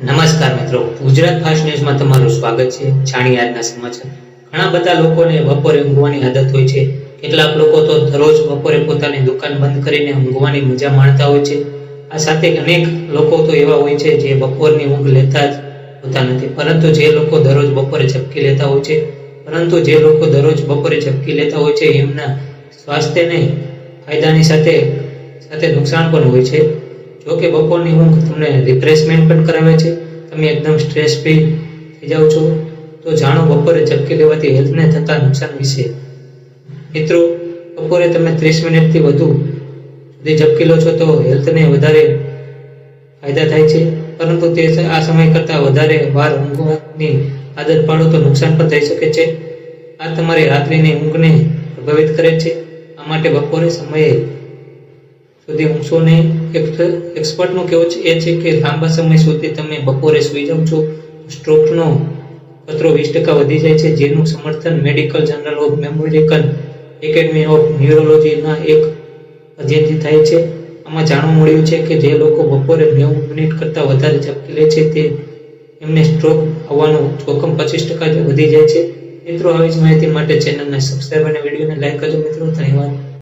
નમસ્કાર મિત્રો. ગુજરાત ફાસ્ટ ન્યૂઝમાં તમારું સ્વાગત છે. છાણી આજના સમાચાર. ઘણા બધા લોકોને બપોરે ઊંઘવાની આદત હોય છે. કેટલાક લોકો તો દરરોજ બપોરે પોતાની દુકાન બંધ કરીને ઊંઘવાની મજા માણતા હોય છે. આ સાથે અનેક લોકો તો એવા હોય છે જે બપોરની ઊંઘ લેતા જ હોતા નથી. પરંતુ જે લોકો દરરોજ બપોરે ઝપકી લેતા હોય છે, પરંતુ જે લોકો દરરોજ બપોરે ઝપકી લેતા હોય છે, એમના સ્વાસ્થ્યને ફાયદાની સાથે સાથે નુકસાન પણ હોય છે. જો કે બપોરની ઊંઘ તમને રિફ્રેશમેન્ટ પણ કરાવે છે. તમે એકદમ સ્ટ્રેસ ફ્રી થઈ જાઓ છો. તો જાણો બપોરે ઝપકી લેવાથી હેલ્થને થતા નુકસાન વિશે. મિત્રો, બપોરે તમે ત્રીસ મિનિટથી વધુ સુધી ઝપકી લો છો તો હેલ્થને વધારે ફાયદા થાય છે. પરંતુ તે આ સમય કરતાં વધારે વાર ઊંઘવાની આદત પાડો તો નુકસાન પણ થઈ શકે છે. આ તમારી રાત્રિની ઊંઘને પ્રભાવિત કરે છે. આ માટે બપોરે સમયે સુધી ઊંઘશો નહીં એક એક્સપર્ટનું કહેવું છે એ છે કે લાંબા સમય સુધી તમે બપોરે સૂઈ જાઓ છો. સ્ટ્રોકનો ખતરો વીસ ટકા વધી જાય છે. જેનું સમર્થન મેડિકલ જર્નલ ઓફ મેમોરિકલ એકેડમી ઓફ ન્યુરોલોજીના એક અધ્યયનથી થાય છે. આમાં જાણવા મળ્યું છે કે જે લોકો બપોરે નેવું મિનિટ કરતાં વધારે ઝપકી લે છે, તે એમને સ્ટ્રોક આવવાનું જોખમ પચીસ ટકા વધી જાય છે. મિત્રો, આવી જ માહિતી માટે ચેનલને સબસ્ક્રાઈબ અને વિડીયોને લાઈક કરજો. મિત્રો, ધન્યવાદ.